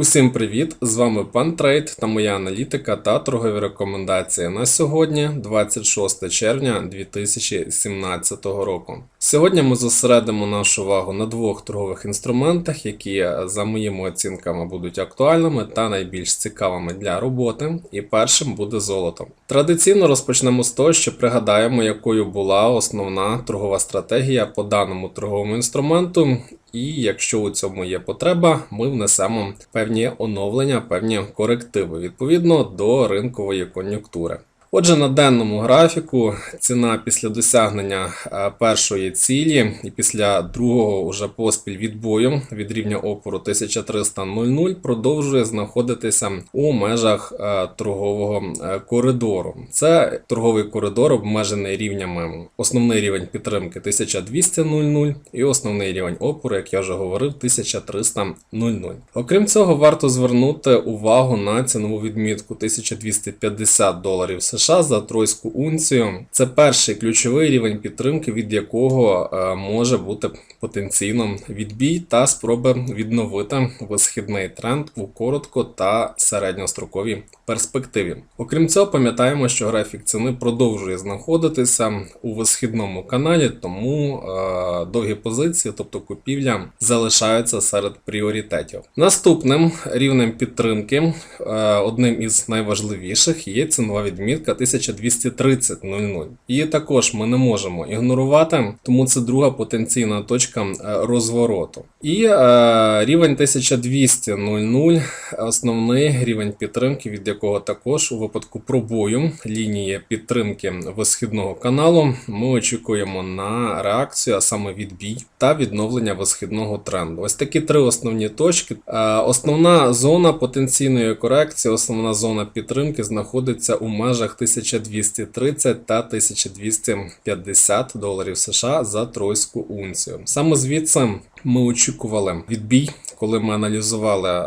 Усім привіт! З вами пан Трейд та моя аналітика та торгові рекомендації на сьогодні, 26 червня 2017 року. Сьогодні ми зосередимо нашу увагу на двох торгових інструментах, які за моїми оцінками будуть актуальними та найбільш цікавими для роботи. І першим буде золото. Традиційно розпочнемо з того, що пригадаємо, якою була основна торгова стратегія по даному торговому інструменту. І якщо у цьому є потреба, ми внесемо певні оновлення, певні корективи відповідно до ринкової кон'юнктури. Отже, на денному графіку ціна після досягнення е, першої цілі і після другого уже поспіль відбою від рівня опору 1300.00 продовжує знаходитися у межах е, торгового е, коридору. Це торговий коридор обмежений рівнями основний рівень підтримки 1200.00 і основний рівень опору, як я вже говорив, 1300.00. Окрім цього, варто звернути увагу на цінову відмітку 1250 доларів США. США за тройську унцію. Це перший ключовий рівень підтримки, від якого е, може бути потенційно відбій та спроби відновити висхідний тренд у коротко та середньостроковій перспективі. Окрім цього, пам'ятаємо, що графік ціни продовжує знаходитися у висхідному каналі, тому е, довгі позиції, тобто купівля, залишаються серед пріоритетів. Наступним рівнем підтримки, е, одним із найважливіших, є цінова відмітка 1230.00. Її також ми не можемо ігнорувати, тому це друга потенційна точка е, розвороту. І е, рівень 1200.00 основний рівень підтримки, від якого також у випадку пробою лінії підтримки висхідного каналу ми очікуємо на реакцію, а саме відбій та відновлення висхідного тренду. Ось такі три основні точки. Е, основна зона потенційної корекції, основна зона підтримки знаходиться у межах 1230 та 1250 доларів США за тройську унцію. Саме звідси ми очікували відбій, коли ми аналізували е,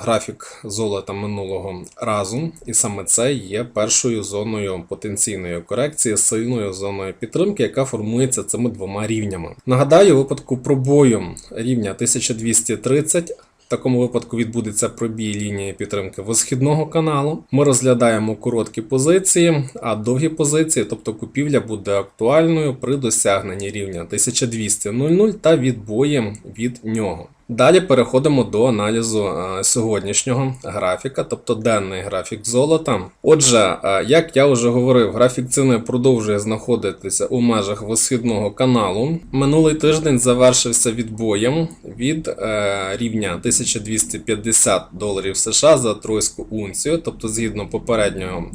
графік золота минулого разу, і саме це є першою зоною потенційної корекції, сильною зоною підтримки, яка формується цими двома рівнями. Нагадаю, випадку пробою рівня 1230 такому випадку відбудеться пробій лінії підтримки висхідного каналу. Ми розглядаємо короткі позиції, а довгі позиції, тобто купівля, буде актуальною при досягненні рівня 1200.00 та відбої від нього. Далі переходимо до аналізу е, сьогоднішнього графіка, тобто денний графік золота. Отже, е, як я вже говорив, графік ціни продовжує знаходитися у межах висхідного каналу. Минулий тиждень завершився відбоєм від е, рівня 1250 доларів США за тройську унцію, тобто згідно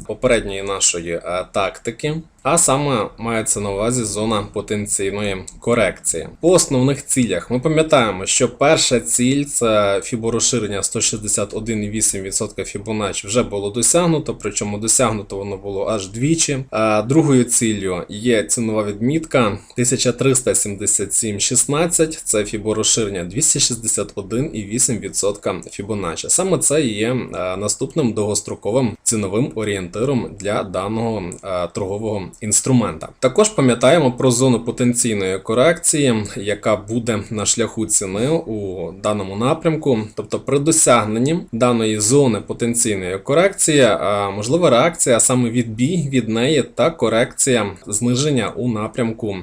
попередньої нашої тактики. А саме мається на увазі зона потенційної корекції. По основних цілях ми пам'ятаємо, що перша ціль це фіборозширення 161,8% Fibonacci вже було досягнуто, причому досягнуто воно було аж двічі. А другою ціллю є цінова відмітка 1377,16, це фіборозширення 261,8% Fibonacci. Саме це є наступним довгостроковим ціновим орієнтиром для даного торгового інструмента. Також пам'ятаємо про зону потенційної корекції, яка буде на шляху ціни у даному напрямку. Тобто, при досягненні даної зони потенційної корекції, можлива реакція, саме відбій від неї та корекція зниження у напрямку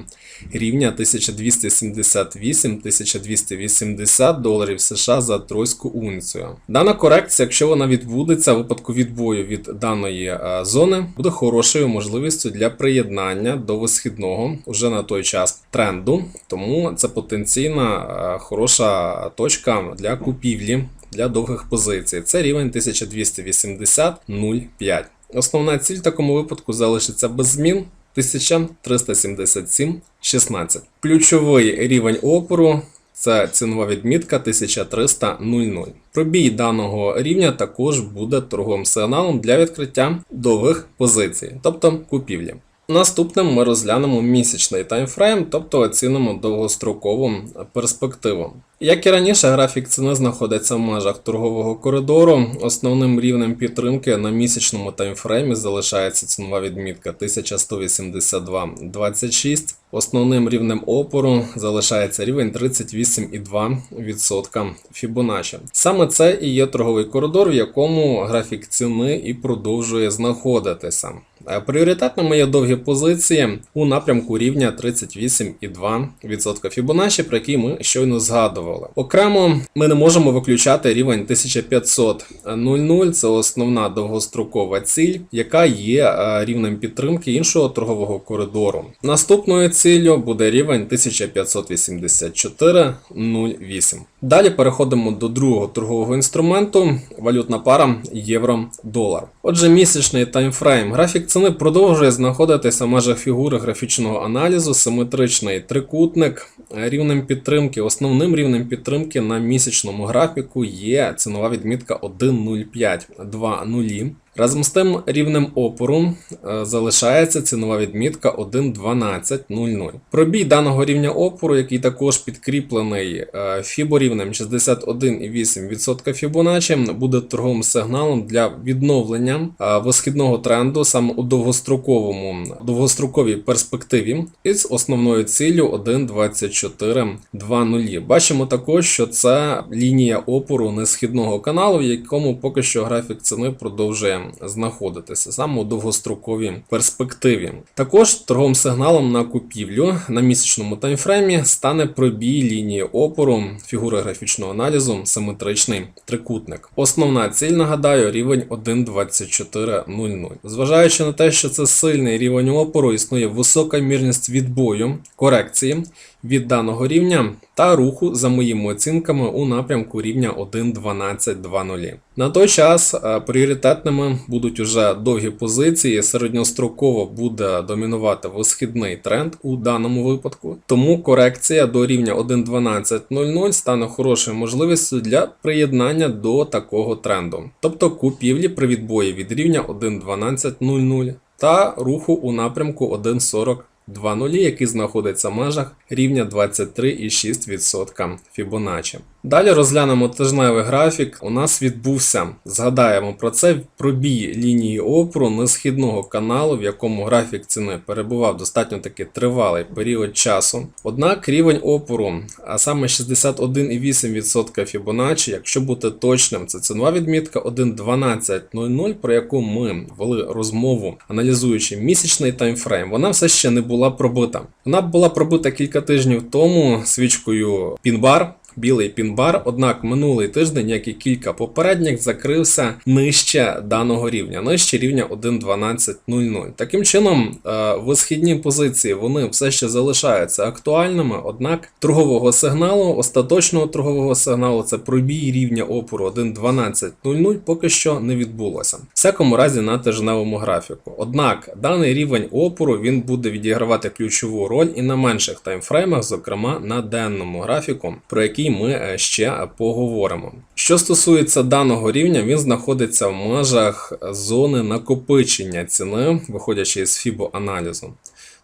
рівня 1278-1280 доларів США за тройську унцію. Дана корекція, якщо вона відбудеться в випадку відбою від даної зони, буде хорошою можливістю для приєднання до висхідного уже на той час тренду, тому це потенційна е, хороша точка для купівлі для довгих позицій. Це рівень 1280.05. Основна ціль в такому випадку залишиться без змін. 1377,16. Ключовий рівень опору це цінова відмітка 1300.00. Пробій даного рівня також буде торговим сигналом для відкриття довгих позицій, тобто купівлі. Наступним ми розглянемо місячний таймфрейм, тобто оцінимо довгострокову перспективу. Як і раніше, графік ціни знаходиться в межах торгового коридору. Основним рівнем підтримки на місячному таймфреймі залишається цінова відмітка 1182,26. Основним рівнем опору залишається рівень 38,2% Fibonacci. Саме це і є торговий коридор, в якому графік ціни і продовжує знаходитися. Е, Пріоритетними є довгі позиції у напрямку рівня 38,2% Fibonacci, про який ми щойно згадували. Окремо, ми не можемо виключати рівень 1500.00, це основна довгострокова ціль, яка є е, рівнем підтримки іншого торгового коридору. Наступною ціллю буде рівень 1584.08. Далі переходимо до другого торгового інструменту валютна пара євро-долар. Отже, місячний таймфрейм. Графік ціни продовжує знаходитися в межах фігури графічного аналізу, симетричний трикутник. Рівнем підтримки, основним рівнем підтримки на місячному графіку є цінова відмітка 1.0520. Разом з тим рівнем опору е, залишається цінова відмітка 1.12.00. Пробій даного рівня опору, який також підкріплений фіборівнем 61,8% Fibonacci, буде торговим сигналом для відновлення е, висхідного тренду саме у довгостроковому довгостроковій перспективі із основною ціллю 1.2420. Бачимо також, що це лінія опору несхідного каналу, в якому поки що графік ціни продовжує знаходитися саме у довгостроковій перспективі. Також торговим сигналом на купівлю на місячному таймфреймі стане пробій лінії опору фігури графічного аналізу симетричний трикутник. Основна ціль, нагадаю, рівень 1.2400. Зважаючи на те, що це сильний рівень опору, існує висока мірність відбою корекції від даного рівня та руху за моїми оцінками у напрямку рівня 1.1220. На той час е, пріоритетними будуть уже довгі позиції, середньостроково буде домінувати висхідний тренд у даному випадку. Тому корекція до рівня 1.1200 стане хорошою можливістю для приєднання до такого тренду, тобто купівлі при відбої від рівня 1.1200 та руху у напрямку 1.40. 2.0, які знаходяться в межах рівня 23,6% Fibonacci. Далі розглянемо тижневий графік. У нас відбувся, згадаємо про це, пробій лінії опору несхідного каналу, в якому графік ціни перебував достатньо таки тривалий період часу. Однак рівень опору, а саме 61,8% Fibonacci, якщо бути точним, це цінова відмітка 1.12.00, про яку ми вели розмову, аналізуючи місячний таймфрейм, вона все ще не була пробита. Вона була пробита кілька тижнів тому свічкою Пінбар. Білий пінбар, однак минулий тиждень, як і кілька попередніх, закрився нижче даного рівня, нижче рівня 1.12.00. Таким чином, е, висхідні позиції вони все ще залишаються актуальними, однак торгового сигналу, остаточного торгового сигналу, це пробій рівня опору 1.12.00 поки що не відбулося. В всякому разі на тижневому графіку. Однак даний рівень опору він буде відігравати ключову роль і на менших таймфреймах, зокрема на денному графіку, про який ми е, ще поговоримо. Що стосується даного рівня, він знаходиться в межах зони накопичення ціни, виходячи з фібо-аналізу.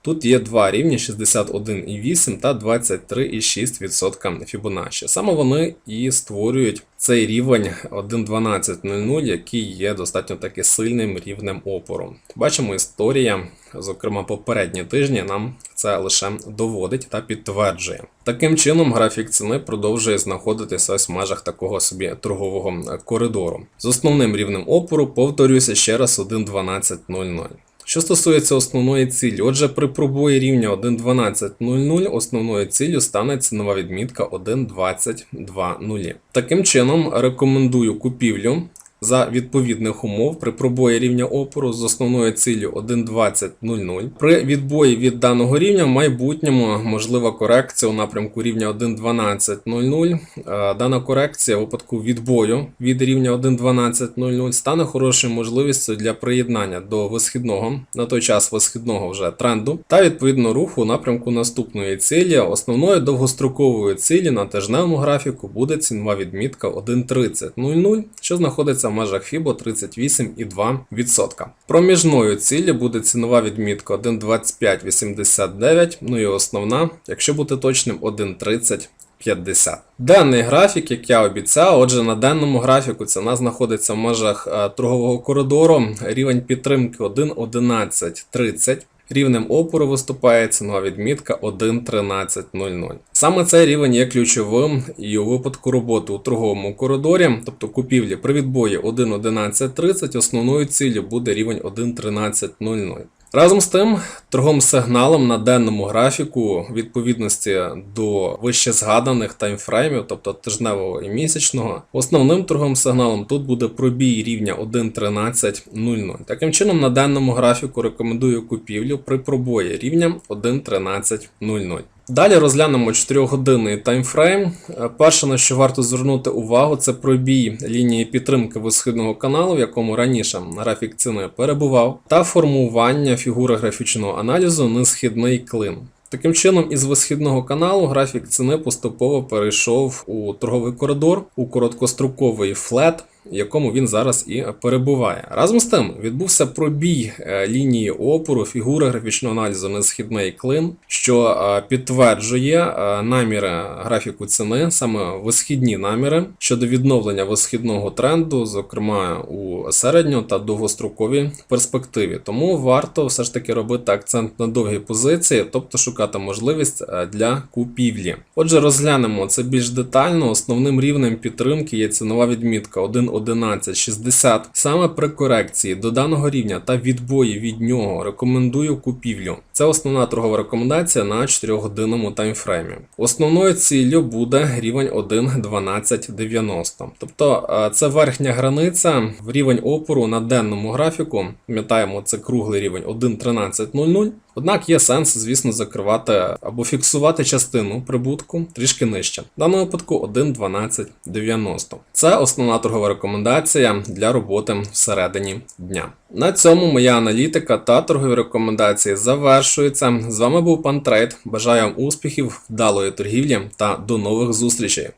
Тут є два рівні 61,8 та 23,6% Fibonacci. Саме вони і створюють цей рівень 1.12.00, який є достатньо таки сильним рівнем опору. Бачимо, історія, зокрема попередні тижні, нам це лише доводить та підтверджує. Таким чином, графік ціни продовжує знаходитися ось в межах такого собі торгового коридору. З основним рівнем опору повторюся ще раз 1.12.00. Що стосується основної цілі, отже, при пробої рівня 1.12.00 основною ціллю стане цінова відмітка 1.22.0. Таким чином, рекомендую купівлю за відповідних умов при пробої рівня опору з основною ціллю 1.20.00. При відбої від даного рівня в майбутньому можлива корекція у напрямку рівня 1.12.00. Е, Дана корекція у випадку відбою від рівня 1.12.00 стане хорошою можливістю для приєднання до висхідного, на той час висхідного вже тренду, та відповідно руху у напрямку наступної цілі. Основною довгостроковою цілі на тижневому графіку буде цінова відмітка 1.30.00, що знаходиться в межах FIBO 38,2%. Проміжною цілі буде цінова відмітка 1.2589, ну і основна, якщо бути точним, 1.30. 50. Денний графік, як я обіцяв, отже, на денному графіку ціна знаходиться в межах е, торгового коридору. Рівень підтримки 1.1130. Рівнем опору виступає цінова відмітка 1.1300. Саме цей рівень є ключовим і у випадку роботи у торговому коридорі, тобто купівлі при відбої 1.1130, основною ціллю буде рівень 1.1300. Разом з тим, торговим сигналом на денному графіку відповідності до вище згаданих таймфреймів, тобто тижневого і місячного, основним торговим сигналом тут буде пробій рівня 1.1300. Таким чином, на денному графіку рекомендую купівлю при пробої рівня 1.1300. Далі розглянемо 4-годинний таймфрейм. Е, Перше, на що варто звернути увагу, це пробій лінії підтримки висхідного каналу, в якому раніше графік ціни перебував, та формування фігури графічного аналізу несхідний клин. Таким чином, із висхідного каналу графік ціни поступово перейшов у торговий коридор, у короткостроковий флет, в якому він зараз і перебуває. Разом з тим відбувся пробій е, лінії опору фігури графічного аналізу несхідний клин, що е, підтверджує е, наміри графіку ціни, саме висхідні наміри щодо відновлення висхідного тренду, зокрема у середньо та довгостроковій перспективі. Тому варто все ж таки робити акцент на довгі позиції, тобто шукати можливість для купівлі. Отже, розглянемо це більш детально. Основним рівнем підтримки є цінова відмітка 1.1160. Саме при корекції до даного рівня та відбої від нього рекомендую купівлю. Це основна торгова рекомендація на 4-годинному таймфреймі. Основною ціллю буде рівень 1.1290. Тобто е, це верхня границя в рівень опору на денному графіку. Пам'ятаємо, це круглий рівень 1.1300. Однак є сенс, звісно, закривати або фіксувати частину прибутку трішки нижче. В даному випадку 1.1290. Це основна торгова рекомендація для роботи всередині дня. На цьому моя аналітика та торгові рекомендації завершуються. З вами був пан Трейд. Бажаю вам успіхів, вдалої торгівлі та до нових зустрічей.